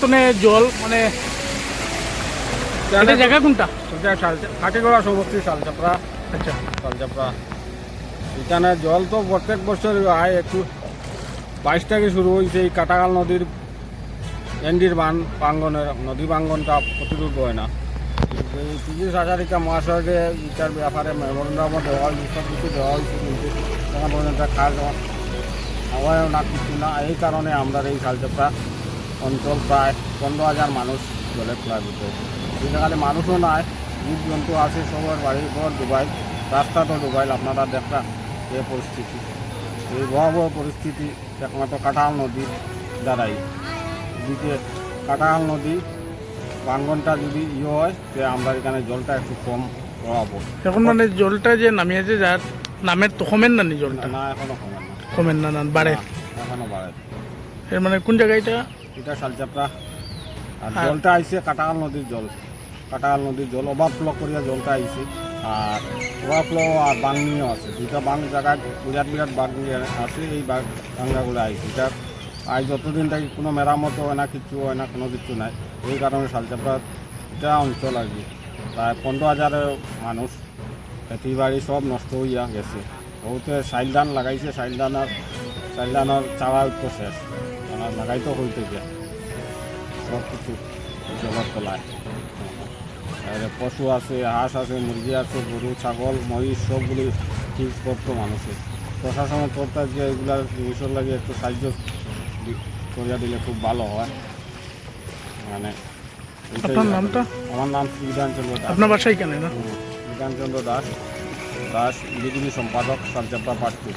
তনে জল মানে এটা জায়গা কোনটা? কাটিগড়া সমষ্টি শালচাপড়া। আচ্ছা। শালচাপড়া। এখানে জল তো প্রত্যেক বছর হয় একটু। বাইশ থেকে শুরু হয়েছে এই কাটাগাল নদীর এন্ডির বান প্রাঙ্গনের নদী প্রাঙ্গনটা প্রতিরূপ হয় না। এই তিরিশ হাজারিকা মহাশয়কে এটার ব্যাপারে মেমোরেন্ডামও দেওয়া হয়েছে সব কিছু দেওয়া হয়েছে কিন্তু পর্যন্ত কাজ হওয়াও না কিছু না এই কারণে আমরা এই শালচাপড়া অঞ্চল প্রায় পনেরো হাজার মানুষ জলে প্লাবিত সেখানে মানুষও নাই জীব জন্তু আছে সবার বাড়ির ঘর ডুবাই রাস্তা তো ডুবাইল আপনারা দেখরা এই পরিস্থিতি। এই ভয়াবহ পরিস্থিতি একমাত্র কাটাল নদীর দ্বারাই। এদিকে কাটাল নদী বাঙ্গনটা যদি ইয়ে হয় যে আমরা এখানে জলটা একটু কম পাবো। এখন মানে জলটা যে নামিয়েছে যার নামের তো কমেন না নি জলটা? না এখনও কমে না। কমেন না না বাড়ে। এখনও বাড়ে। এর মানে কোন জায়গায় এটা? এটা শালচাপড়া আর আর- জলটা আইছে কাটাল নদীর জল। কাটাল নদীর জল ওভারফ্লো করিয়া জলটা আইছে। আর ওভারফ্লো আর বাংনিও আছে। দুইটা বাং জায়গায় বিরাট বিরাট বাংনি আছে এই বাংলাগুলো আইছে। এটা আজ যতদিন থাকি কোনো মেরামত হয় না কিছু হয় না কোনো কিছু নাই। এই কারণে শালচাপড়া এটা অঞ্চল আর কি। প্রায় পনেরো হাজারের মানুষ খেতি বাড়ি সব নষ্ট হইয়া গেছে। বহুতে সাইল ধান লাগাইছে সাইল ধানের সাইল ধানের চারা তো শেষ আমার লাগাইতো হইতে গিয়া। সব কিছু জলের তলায় আর পশু আছে হাঁস আছে মুরগি আছে গরু ছাগল মহিষ সবগুলি ঠিক করতো মানুষের। প্রশাসনের তরফ যে এগুলা জিনিসের লাগে একটু সাহায্য করিয়া দিলে খুব ভালো হয়। মানে আপনার নামটা? আমার নাম বিধানচন্দ্র দাস। আপনার বাসায় কেন বিধানচন্দ্র দাস দাস বিজেপি সম্পাদক সালচাপড়া পাটপুর